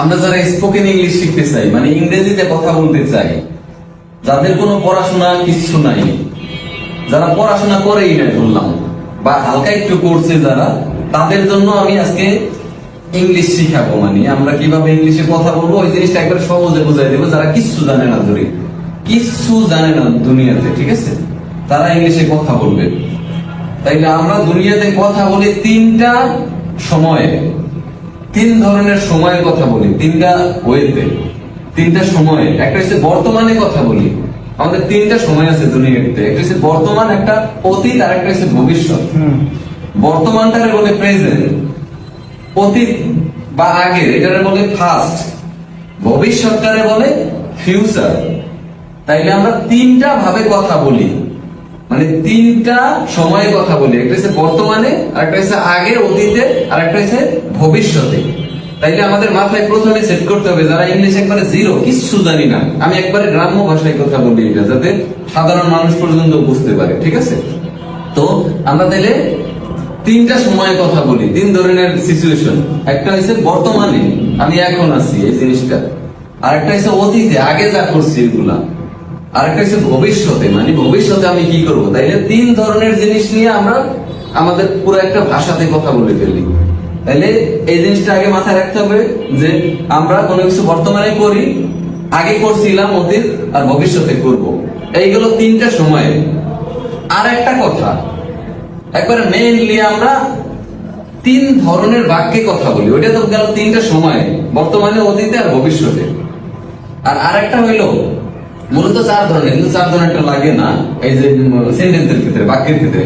আমরা যারা spoken English শিখতে চাই মানে ইংরেজিতে কথা বলতে চাই, যাদের কোনো পড়াশোনা কিচ্ছু নাই, যারা পড়াশোনা করেই না বললাম, বা হালকা একটু করছে যারা, তাদের জন্য আমি আজকে ইংলিশ শিখাবো মানে আমরা কীভাবে ইংলিশে কথা বলব, ওই জিনিসটা একবার সহজে বুঝাই দেবো, যারা কিচ্ছু জানে না ধরে কিচ্ছু জানে না দুনিয়াতে, ঠিক আছে? তারা ইংলিশে কথা বলবে। তাইলে আমরা দুনিয়াতে কথা বলি তিনটা সময়ে। তিন ধরনের সময়ের কথা বলি। তিনটা ওয়েতে। তিনটা সময়ে। একটা হচ্ছে বর্তমানে কথা বলি। আমাদের তিনটা সময় আছে দুনিয়াতে। একটা হচ্ছে বর্তমান একটা অতীত আর একটা হচ্ছে ভবিষ্যৎ। বর্তমানটারে বলে প্রেজেন্ট অতীত বা আগের এটারে বলে ফাস্ট ভবিষ্যৎটারে বলে ফিউচার তাইলে আমরা তিনটা ভাবে কথা বলি। মানে তিনটা সময়ে কথা বলি। একটা হচ্ছে বর্তমানে আর একটা হচ্ছে আগে অতীতে আর একটা হচ্ছে ভবিষ্যতে। তাইলে আমাদের মাথায় প্রথমে সেট করতে হবে, যারা ইংলিশ একবারে জিরো কিচ্ছু জানি না। আমি একবারে গ্রাম্য ভাষায় কথা বলি এটা, যাতে সাধারণ মানুষ পর্যন্ত বুঝতে পারে, ঠিক আছে? তো আমরা তাইলে তিনটা সময়ে কথা বলি, তিন ধরনের সিচুয়েশন একটা হচ্ছে বর্তমানে, আমি এখন আছি এই জিনিসটা। আর একটা হচ্ছে অতীতে, আগে যা করছি এগুলা। আর হচ্ছে ভবিষ্যতে মানে ভবিষ্যতে আমি কি করব? তাইলে তিন ধরনের জিনিস নিয়ে আমরা আমাদের পুরো একটা ভাষাতে কথা বলে ফেলি। তাইলে এই জিনিসটা আগে মাথায় রাখতে হবে যে আমরা কোনো কিছু বর্তমানে করি, আগে করছিলাম অতীত আর ভবিষ্যতে করব। এইগুলো তিনটা সময়ে। আর একটা কথা, একবারে মেইনলি আমরা তিন ধরনের বাক্যে কথা বলি। ওইটা তো গেল তিনটা সময়, বর্তমানে, অতীতে আর ভবিষ্যতে। আর আরেকটা হইল মূলত চার ধরনের, কিন্তু চার ধরনেরটা লাগে না। এই যে সেন্টেন্সের ক্ষেত্রে, বাক্যের ক্ষেত্রে,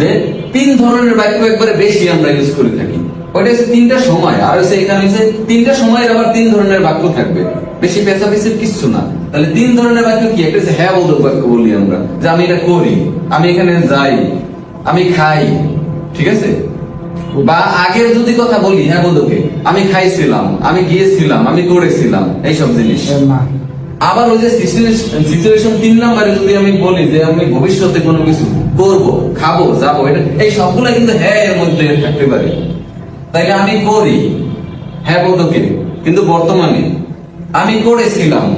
যে তিন ধরনের বাক্য একবারে বেশি আমরা ইউজ করে থাকি। ওইটা হচ্ছে তিনটা সময়, আর হচ্ছে এখানে হচ্ছে তিনটা সময়ের আবার তিন ধরনের বাক্য থাকবে। বেশি কিচ্ছু না। তাহলে তিন ধরনের বাক্য কি? একটা হ্যাঁ বোধক বাক্য বলি আমরা, যে আমি এটা করি, আমি এখানে যাই, আমি খাই, ঠিক আছে? বা আগের যদি কথা বলি হ্যাঁ বোধকে আমি খাইছিলাম, আমি গিয়েছিলাম, আমি করেছিলাম, এইসব জিনিস। আবার ওই যে সিচুয়েশন তিন নাম্বারে যদি আমি বলি যে আমি ভবিষ্যতে কোনো কিছু করব, খাব, যাব, এটা এই সবগুলো কিন্তু হ্যাঁ এর মধ্যে থাকতে পারে। তাইলে আমি করি। হ্যাঁ বোধকে কিন্তু বর্তমানে আমি করেছিলাম।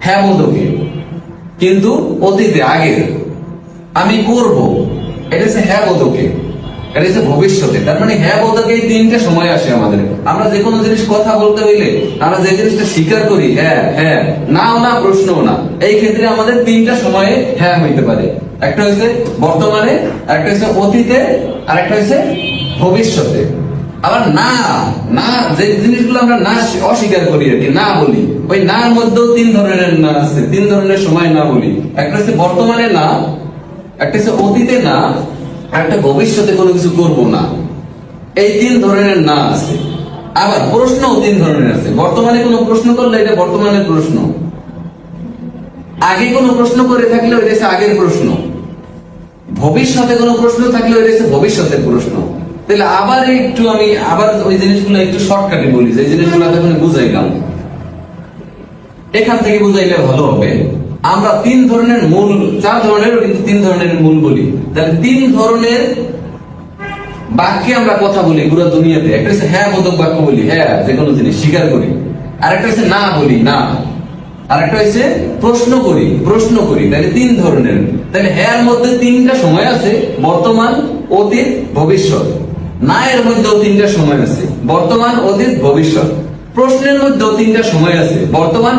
হ্যাঁ বোধকে কিন্তু অতীতে আগে আমি করব। এটা হচ্ছে হ্যাঁ বোধকে এটা হচ্ছে ভবিষ্যতে। তার মানে হ্যাঁ বোধকে এই তিনটা সময় আসে আমাদের। আমরা যে কোনো জিনিস কথা বলতে হইলে আমরা যে জিনিসটা স্বীকার করি হ্যাঁ হ্যাঁ নাও না, প্রশ্নও না। এই ক্ষেত্রে আমাদের তিনটা সময়ে হ্যাঁ হইতে পারে। একটা হচ্ছে বর্তমানে, একটা হচ্ছে অতীতে, আর একটা হচ্ছে ভবিষ্যতে। আবার না না, যে জিনিসগুলো আমরা না অস্বীকার করি আর কি, না বলি। ওই নার মধ্যেও তিন ধরনের না আছে, তিন ধরনের সময় না বলি। একটা হচ্ছে বর্তমানে না, একটা হচ্ছে অতীতে না একটা ভবিষ্যতে কোনো কিছু করব না। এই তিন ধরনের না আছে। আবার প্রশ্নও তিন ধরনের আছে। বর্তমানে কোনো প্রশ্ন করলে এটা বর্তমানের প্রশ্ন। আগে কোনো প্রশ্ন করে থাকলে ওইটা হচ্ছে আগের প্রশ্ন। ভবিষ্যতে কোনো প্রশ্ন থাকলে ওইটা হচ্ছে ভবিষ্যতের প্রশ্ন। তাহলে আবার একটু আমি আবার ওই জিনিসগুলো একটু শর্টকাটে বলি। যে জিনিসগুলো তখন বুঝাইলাম। এখান থেকে বুঝাইলে ভালো হবে। আমরা তিন ধরনের মূল, চার ধরনের কিন্তু তিন ধরনের মূল বলি। তাহলে তিন ধরনের বাক্যে আমরা কথা বলি পুরো দুনিয়াতে। একটা হচ্ছে হ্যাঁ বোধক বাক্য বলি হ্যাঁ যে কোনো জিনিস, স্বীকার করি। আর একটা হচ্ছে না বলি, না। আর একটা হচ্ছে প্রশ্ন করি প্রশ্ন করি। তাহলে তিন ধরনের। তাহলে হ্যাঁ মধ্যে তিনটা সময় আছে, বর্তমান, অতীত, ভবিষ্যৎ। না এর মধ্যেও তিনটা সময় আছে, বর্তমান, অতীত, ভবিষ্যৎ। প্রশ্নের মধ্যেও তিনটা সময় আছে। বর্তমান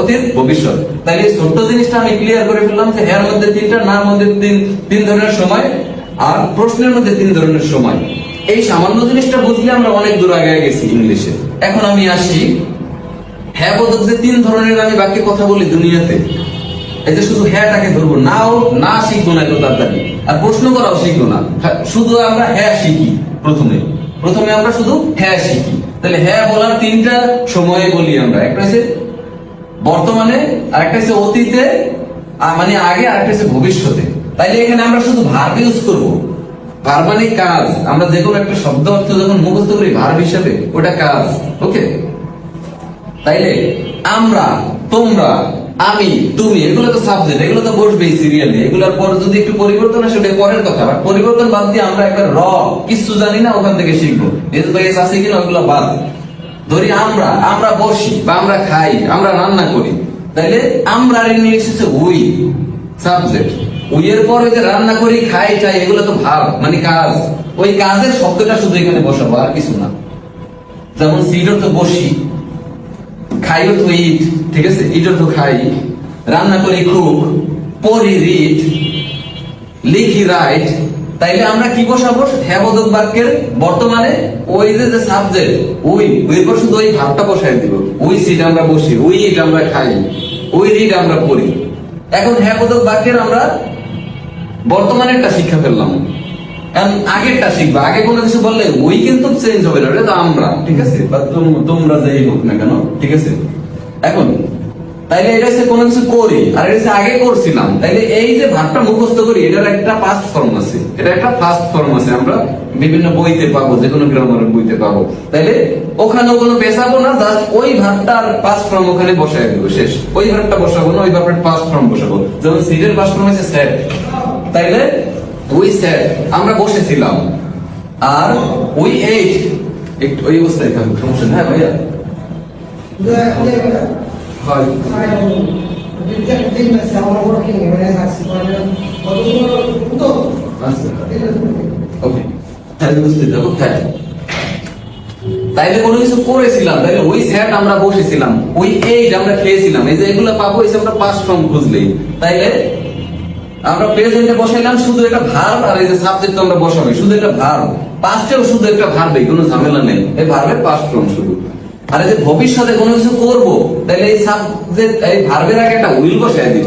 অতীত ভবিষ্যৎ। তাহলে ছোট্ট জিনিসটা আমি ক্লিয়ার করে ফেললাম যে হ্যার মধ্যে তিনটা না মধ্যে তিন তিন ধরনের সময় আর প্রশ্নের মধ্যে তিন ধরনের সময়। এই সামান্য জিনিসটা বুঝলে আমরা অনেক দূর আগে গেছি ইংলিশে। এখন আমি আসি। হ্যাঁ বোধক যে তিন ধরনের আমি বাক্যে কথা বলি দুনিয়াতে। এই যে শুধু হ্যাঁটাকে ধরবো নাও না শিখব না এত তাড়াতাড়ি। আর প্রশ্ন করাও শিখব না। হ্যাঁ, শুধু আমরা হ্যাঁ শিখি প্রথমে। প্রথমে আমরা শুধু হ্যাঁ শিখি। তাহলে হ্যাঁ বলার তিনটা সময়ে বলি আমরা। একটা হচ্ছে বর্তমানে আর একটা হচ্ছে অতীতে মানে আগে আর একটা হচ্ছে ভবিষ্যতে। তাইলে এখানে আমরা শুধু ভার্ব ইউজ করব। ভার্ব মানে কাজ। আমরা যে কোনো একটা শব্দ অর্থ যখন মুখস্থ করি ভার্ব হিসাবে, ওটা কাজ। ওকে তাইলে আমরা, তোমরা আমি, তুমি, এগুলো তো সাবজেক্ট এগুলো তো বসবেই সিরিয়ালে এগুলোর পর যদি একটু পরিবর্তন আসে, ওটা পরের কথা। বাট পরিবর্তন বাদ দিয়ে আমরা একবার র কিছু জানি না, ওখান থেকে শিখব। যেহেতু এস আছে কিনা, ওগুলো বাদ। ধরি আমরা আমরা বসি বা আমরা খাই, আমরা রান্না করি। তাইলে আমরা নিয়ে এসেছে উই সাবজেক্ট উই এর পরে যে রান্না করি, খাই, চাই, এগুলো তো ভাব মানে কাজ। ওই কাজের শব্দটা শুধু এখানে বসাবো, আর কিছু না। যেমন সিডর তো বসি। খাইও তো ইট ঠিক আছে? ইটও তো খাই। রান্না করি খুব, পড়ি রিট লিখি রাইট তাইলে আমরা কি বসাবো? হ্যাবোধক বাক্যের বর্তমানে ওই যে যে সাবজেক্ট ওই ওই পর শুধু ওই ভাবটা বসাই দিব। ওই সিট আমরা বসি, ওই ইট আমরা খাই, ওই রিট আমরা পড়ি। এখন হ্যাবোধক বাক্যের আমরা বর্তমানেরটা শিক্ষা ফেললাম। আগেরটা শিখবা। আগে কোনো কিছু বললে ওই কিন্তু চেঞ্জ হবে না আমরা, ঠিক আছে? বা তোমরা হোক না কেন, ঠিক আছে? এখন, তাইলে এটা হচ্ছে কোনো কিছু করি, আর এটা হচ্ছে আগে করছিলাম। তাইলে এই যে ভাবটা মুখস্থ করি, এটার একটা পাস্ট ফর্ম আছে। এটা একটা ফার্স্ট ফর্ম আছে, আমরা বিভিন্ন বইতে পাবো যে কোনো গ্রামারের বইতে পাবো। তাইলে ওখানেও কোনো পেছাবো না জাস্ট ওই ভাবটার পাস্ট ফর্ম ওখানে বসাই দেবো, শেষ। ওই ভাবটা বসাবো না, ওই ভাবটার পাস্ট ফর্ম বসাবো। যেমন সিডের পাস্ট ফর্ম হচ্ছে সেট তাইলে উই সেট আমরা বসেছিলাম। আর উই এইট একটু ওই অবস্থায় সমস্যা হ্যাঁ ভাইয়া? হয়। তাইলে কোনো কিছু করেছিলাম, তাইলে ওই স্যাট আমরা বসেছিলাম ওই এইট আমরা খেয়েছিলাম। এই যে এগুলো পাবো, এই আমরা পাস ফর্ম খুঁজলেই তাইলে আমরা প্রেজেন্টে বসাইলাম শুধু একটা ভার্ব আর এই যে সাবজেক্ট আমরা বসাবো শুধু একটা ভার্ব পাস্টেও শুধু একটা ভার্বে কোনো ঝামেলা নেই। এই ভার্বের পাস্ট ফর্ম শুধু। আর এই যে ভবিষ্যতে কোনো কিছু করব তাহলে এই সাবজেক্ট এই ভার্বের আগে একটা উইল বসাই দিব।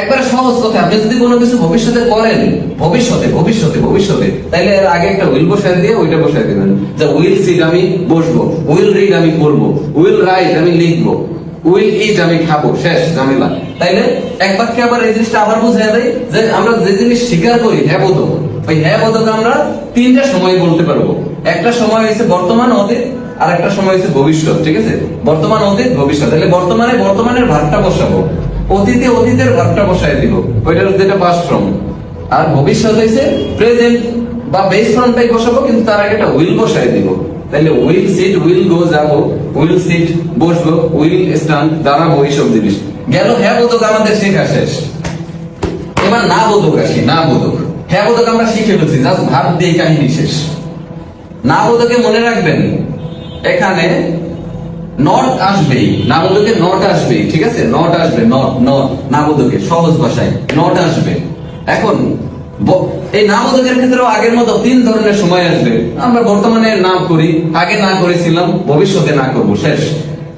একবারে সহজ কথা আপনি যদি কোনো কিছু ভবিষ্যতে করেন ভবিষ্যতে ভবিষ্যতে ভবিষ্যতে তাইলে এর আগে একটা উইল বসায় দিয়ে ওইটা বসায় দিবেন। যে উইল সিট আমি বসবো উইল রিড আমি করব উইল রাইট আমি লিখব উইল ইট আমি খাব শেষ ঝামেলা। এক বাক্যে আবার এই জিনিসটা আবার যে আমরা যে জিনিস স্বীকার করি হ্যাঁ ওই হ্যাঁ আমরা তিনটা সময় বলতে পারব। একটা সময় হয়েছে বর্তমান, অতীত, আর একটা সময় হচ্ছে ভবিষ্যৎ, ঠিক আছে? বর্তমান, অতীত, ভবিষ্যৎ। তাহলে বর্তমানে বর্তমানের ভাগটা বসাবো। অতীতে অতীতের ভাগটা বসাই দিব। ওইটার যেটা পাস্ট ফর্ম আর ভবিষ্যৎ হয়েছে প্রেজেন্ট বা বেস ফর্মটাই বসাবো, কিন্তু তার আগে একটা উইল বসাই দিব। তাহলে উইল সিট উইল গো যাব উইল সিট বসবো উইল স্ট্যান্ড দাঁড়াবো, এইসব জিনিস। গেল হ্যাঁ বোধক আমাদের শেখা শেষ। এবার না বোধক আসি না বোধক হ্যাঁ বোধক আমরা শিখে ফেলছি, জাস্ট ভাব দিয়ে কাহিনী শেষ। না বোধকে মনে রাখবেন, এখানে নট আসবেই, না বোধকে নট আসবেই, ঠিক আছে? নট আসবে, নট নট, না বোধকে সহজ ভাষায়, নট আসবে। এখন এই না বোধকের ক্ষেত্রেও আগের মতো তিন ধরনের সময় আসবে। আমরা বর্তমানে না করি, আগে না করেছিলাম, ভবিষ্যতে না করব, শেষ।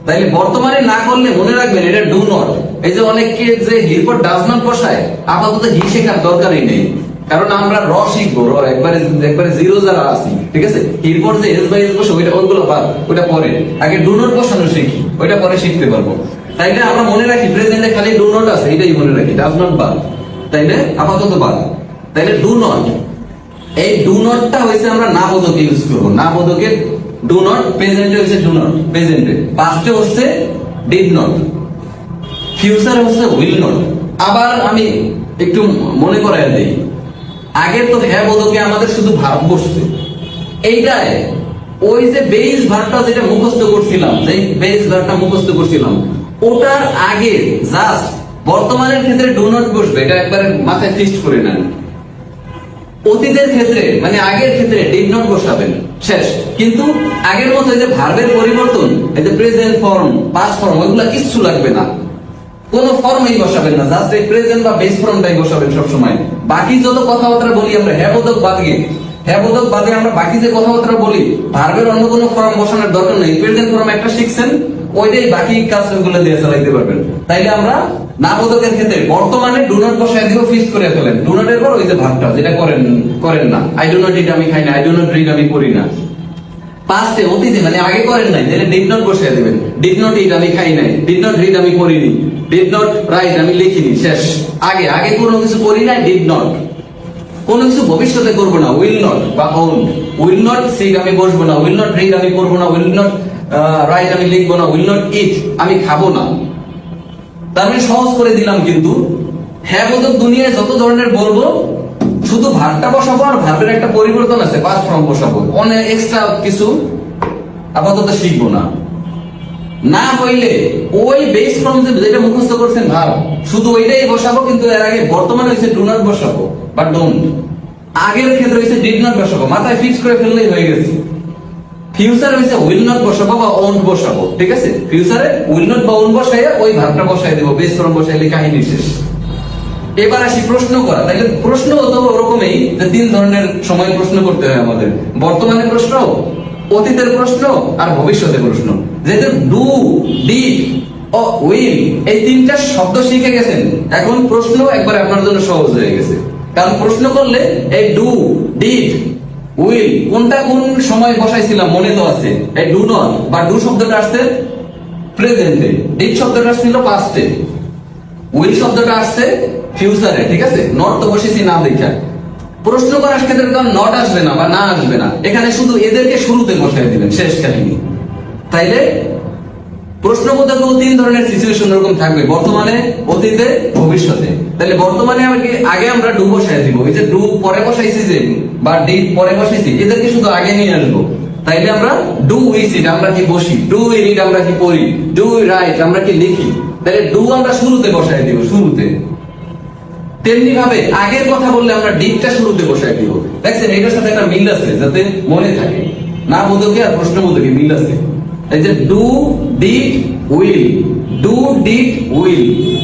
তাইলে বর্তমানে না করলে মনে রাখবেন এটা ডু নট এই যে অনেককে যে হির পর ডাজ নট বসায়, আপাতত হি শেখার দরকারই নেই। কারণ আমরা র শিখব, র একবারে একবারে জিরো যারা আছি, ঠিক আছে? এরপর যে এস বাই এস বসে, ওইটা ওইগুলো বাদ, ওইটা পরে। আগে ডু নট বসানো শিখি, ওইটা পরে শিখতে পারব। তাইলে আমরা মনে রাখি প্রেজেন্টে খালি ডু নট আছে, এটাই মনে রাখি ডাজ নট বাদ। তাইলে আপাতত বাদ। তাইলে ডু নট এই ডু নটটা হয়েছে আমরা না বোধকে ইউজ করব, না বোধকে ডু নট প্রেজেন্টে হচ্ছে ডু নট প্রেজেন্টে পাস্টে হচ্ছে ডিড নট ফিউচার হচ্ছে উইল নট আবার আমি একটু মনে করাই দিই। আগের তো হ্যাঁ বোধকে আমাদের শুধু ভাব বসছে। এইটাই ওই যে বেস ভাবটা যেটা মুখস্থ করছিলাম, যে বেস ভাবটা মুখস্থ করছিলাম, ওটার আগে জাস্ট বর্তমানের ক্ষেত্রে ডু নট বসবে, এটা একবারে মাথায় ফিক্সড করে নেন। অতীতের ক্ষেত্রে মানে আগের ক্ষেত্রে ডিড বসাবেন, শেষ। কিন্তু আগের মতো এই যে ভার্বের পরিবর্তন, এই যে প্রেজেন্ট ফর্ম পাস্ট ফর্ম ওইগুলা কিচ্ছু লাগবে না। কোন ফর্মই বসাবেন না জাস্ট এই প্রেজেন্ট বা বেস ফর্মটাই বসাবেন সব সময় বাকি যত কথাবার্তা বলি আমরা হ্যাঁ বাদ বাদে হ্যাঁ বোধক বাদে আমরা বাকি যে কথাবার্তা বলি, ভার্বের অন্য কোনো ফর্ম বসানোর দরকার নেই। প্রেজেন্ট ফর্ম একটা শিখছেন, ওইটাই বাকি কাজগুলো দিয়ে চালাইতে পারবেন। তাইলে আমরা না বোধকের ক্ষেত্রে বর্তমানে ডু নট বসায় ফিক্স করে ফেলেন। ডু নটের পর ওই যে ভাবটা যেটা করেন করেন না। আই ডু নট আমি খাই না আই ডু নট আমি করি না। পাস্টে অতীতে মানে আগে করেন নাই তাহলে ডিড নট বসিয়ে দেবেন। ডিড নট ইট আমি খাই নাই। ডিড নট রিড আমি পড়িনি। ডিড নট রাইট আমি লিখিনি। শেষ। আগে আগে কোনো কিছু করি নাই ডিড নট কোনো কিছু ভবিষ্যতে করব না উইল নট বা ওন উইল নট সিট আমি বসবো না। উইল নট রিড আমি করব না। উইল নট রাইট আমি লিখব না। উইল নট ইট আমি খাব না। তার মানে সহজ করে দিলাম কিন্তু। হ্যাঁ বোধক দুনিয়ায় যত ধরনের বলব, শুধু ভাবটা বসাবো আর ভাবের একটা পরিবর্তন আছে পাঁচ ফর্ম বসাবো। অনেক এক্সট্রা কিছু আপাতত শিখব না। না হইলে ওই বেস ফ্রম যেটা মুখস্থ করছেন ভাব, শুধু ওইটাই বসাবো, কিন্তু এর আগে বর্তমানে হয়েছে ডু নট বসাবো বা ডোন্ট আগের ক্ষেত্রে হয়েছে ডিড নট বসাবো, মাথায় ফিক্স করে ফেললেই হয়ে গেছে। ফিউচার হয়েছে উইল নট বসাবো বা ওন বসাবো, ঠিক আছে? ফিউচারে উইল নট বা ওন বসাইয়া ওই ভাবটা বসাই দেবো বেস ফ্রম বসাইলে কাহিনী শেষ। এবার আসি প্রশ্ন করা। তাহলে প্রশ্ন তো ওরকমই যে তিন ধরনের সময় প্রশ্ন করতে হয় আমাদের। বর্তমানে প্রশ্ন, অতীতের প্রশ্ন আর ভবিষ্যতের প্রশ্ন। যেহেতু ডু ডি ও উইল এই তিনটা শব্দ শিখে গেছেন। এখন প্রশ্ন একবার আপনার জন্য সহজ হয়ে গেছে। কারণ প্রশ্ন করলে এই ডু ডিড উইল, কোনটা কোন সময় বসাইছিলাম মনে তো আছে। এই ডু নট বা ডু শব্দটা আসছে প্রেজেন্টে ডিড শব্দটা ছিল পাস্টে উইল শব্দটা আসছে ফিউচারে ঠিক আছে? নট তো বসেছি না দেখা প্রশ্ন করার ক্ষেত্রে তো নট আসবে না বা না আসবে না। এখানে শুধু এদেরকে শুরুতে বসাই দিবেন শেষ কাহিনী। তাইলে প্রশ্নবোধকেও তিন ধরনের সিচুয়েশন এরকম থাকবে। বর্তমানে, অতীতে, ভবিষ্যতে। তাহলে বর্তমানে আমাকে আগে আমরা ডু বসাই দিব। এই যে ডু পরে বসাইছি যে, বা ডি পরে বসাইছি, এদেরকে শুধু আগে নিয়ে আসব। তাইলে আমরা ডু উইস ইট আমরা কি বসি? ডু ইট আমরা কি পড়ি? ডু রাইট আমরা কি লিখি? তাহলে ডু আমরা শুরুতে বসাই দিব, শুরুতে। তেমনি ভাবে আগের কথা বললে আমরা ডিপটা শুরুতে বসাই দিব। দেখছেন, এটার সাথে একটা মিল আছে, যাতে মনে থাকে। না বোধকে আর প্রশ্ন বোধকে মিল আছে। এই যে do did will do did will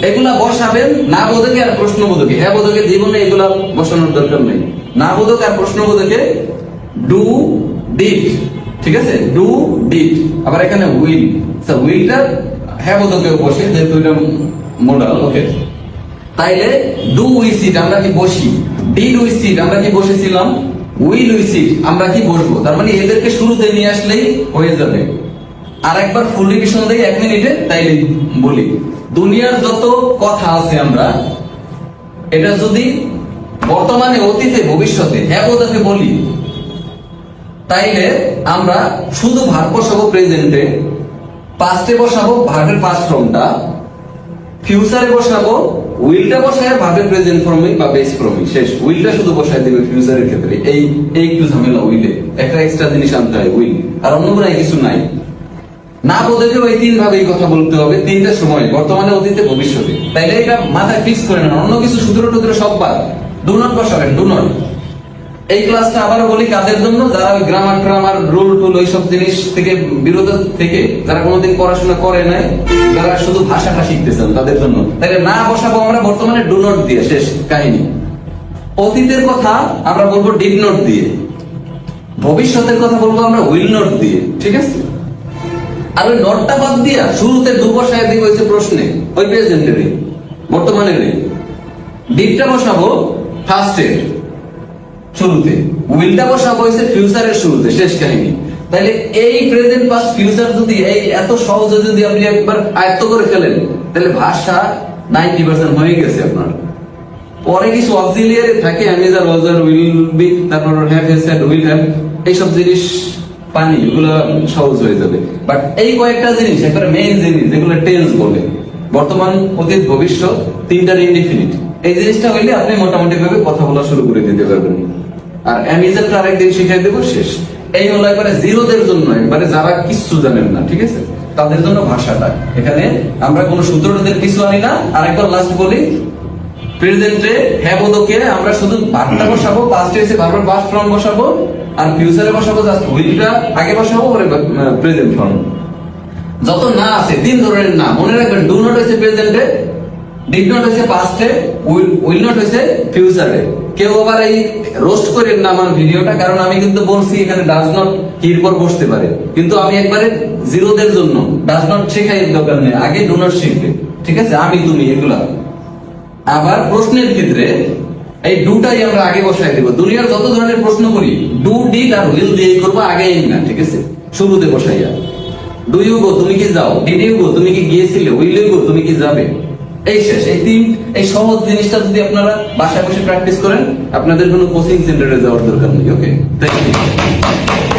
এগুলা বসাবেন না বোধকে আর প্রশ্ন বোধকে হ্যাঁ বোধকে জীবনে এগুলা বসানোর দরকার নেই। না বোধক আর প্রশ্ন বোধকে ডু ডিড ঠিক আছে? ডু ডিড আবার এখানে উইল উইলটা হ্যাঁ বোধকে বসে, যেহেতু এটা মোডাল ওকে তাইলে ডু উইসিট আমরা কি বসি? ডিড উইসিট আমরা কি বসেছিলাম? উইল উইসিট আমরা কি বসবো? তার মানে এদেরকে শুরুতে নিয়ে আসলেই হয়ে যাবে। আর একবার ফুল রিভিশন দেই, এক মিনিটে তাইলে বলি। দুনিয়ার যত কথা আছে আমরা, এটা যদি বর্তমানে, অতীতে, ভবিষ্যতে, একদাকে বলি, তাইলে আমরা শুধু ভার বসাবো প্রেজেন্টে পাস্টে বসাবো ভার্বের পাস্ট ফর্মটা ফিউচারে বসাবো উইলটা বসায় ভাবে প্রেজেন্ট ফর্মে বা বেস ফর্মে শেষ উইলটা শুধু বসায় দেবে ফিউচারের ক্ষেত্রে। এই এই একটু ঝামেলা উইলে একটা এক্সট্রা জিনিস আনতে হয় উইল আর অন্য কোনো কিছু নাই। না বোধকে ওই তিন ভাবে এই কথা বলতে হবে, তিনটা সময়, বর্তমানে, অতীতে, ভবিষ্যতে। তাইলে এটা মাথায় ফিক্স করে নেন, অন্য কিছু সূত্র টুত্র সব বাদ। ডু নট বসাবেন ডু নট। এই ক্লাসটা আবারও বলি কাদের জন্য? যারা ওই গ্রামার ট্রামার রুল টুল ওইসব জিনিস থেকে বিরত থেকে, যারা কোনোদিন পড়াশোনা করে নাই, যারা শুধু ভাষাটা শিখতেছেন তাদের জন্য। তাহলে না বসাবো আমরা, বর্তমানে ডু নট দিয়ে, শেষ কাহিনী। অতীতের কথা আমরা বলব ডিড নোট দিয়ে। ভবিষ্যতের কথা বলব আমরা উইল নোট দিয়ে, ঠিক আছে? আর ওই নটটা বাদ দিয়া শুরুতে দু বসায় দিব হয়েছে প্রশ্নে, ওই প্রেজেন্টেরই বর্তমানের ডিডটা বসাবো ফার্স্টের শুরুতে উইলটা বসাবো হয়েছে ফিউচারের শুরুতে, শেষ কাহিনী। তাহলে এই প্রেজেন্ট পাস ফিউচার যদি এই এত সহজে যদি আপনি একবার আয়ত্ত করে ফেলেন তাহলে ভাষা নাইনটি পার্সেন্ট হয়ে গেছে আপনার। পরে কিছু অক্সিলিয়ারি থাকে, আমি যার ওয়াজার উইল বি, তারপর হ্যাভ হ্যাজ উইল হ্যাভ এইসব জিনিস পানি, এগুলো সহজ হয়ে যাবে। বাট এই কয়েকটা জিনিস, একবারে মেইন জিনিস, যেগুলো টেন্স বলে বর্তমান, অতীত, ভবিষ্যৎ, তিনটার ইনডিফিনিট এই জিনিসটা হইলে আপনি মোটামুটি ভাবে কথা বলা শুরু করে দিতে পারবেন। আর অ্যামিজারটা আরেকদিন শিখাই দেবো, শেষ। এই হলো একবারে জিরোদের জন্য, একবারে যারা কিচ্ছু জানেন না, ঠিক আছে? তাদের জন্য ভাষাটা। এখানে আমরা কোনো সূত্রদের কিছু আনি না। আর একবার লাস্ট বলি। প্রেজেন্টে হ্যাঁ বোধকে আমরা শুধু ভার্বটা বসাবো পাস্টে এসে বারবার পাস্ট ফর্ম বসাবো। আর ফিউচারে বসাবো জাস্ট উইলটা আগে বসাবো, পরে প্রেজেন্ট ফর্ম যত না আছে, তিন ধরনের না। মনে রাখবেন ডু নট হয়েছে প্রেজেন্টে ডিড নট হয়েছে পাস্টে উইল উইল নট হয়েছে ফিউচারে কেউ আবার এই রোস্ট করেন না আমার ভিডিওটা কারণ আমি কিন্তু বলছি, এখানে ডাজ নট কির পর বসতে পারে। কিন্তু আমি একবারে জিরোদের জন্য ডাজ নট শেখাই দরকার নেই। আগে ডু নট শিখবে। ঠিক আছে? আমি, তুমি, এগুলা। আবার প্রশ্নের ক্ষেত্রে এই দুটাই আমরা আগে বসাই দিব। দুনিয়ার যত ধরনের প্রশ্ন করি ডু ডিড আর উইল দিয়ে করব, আগে না। ঠিক আছে? শুরুতে বসাইয়া ডু ইউ গো তুমি কি যাও? ডিড ইউ গো তুমি কি গিয়েছিলে? উইল ইউ গো তুমি কি যাবে? এই শেষ। এই তিন, এই সহজ জিনিসটা যদি আপনারা বাসায় বসে প্র্যাকটিস করেন, আপনাদের কোনো কোচিং সেন্টারে যাওয়ার দরকার নেই ওকে থ্যাংক ইউ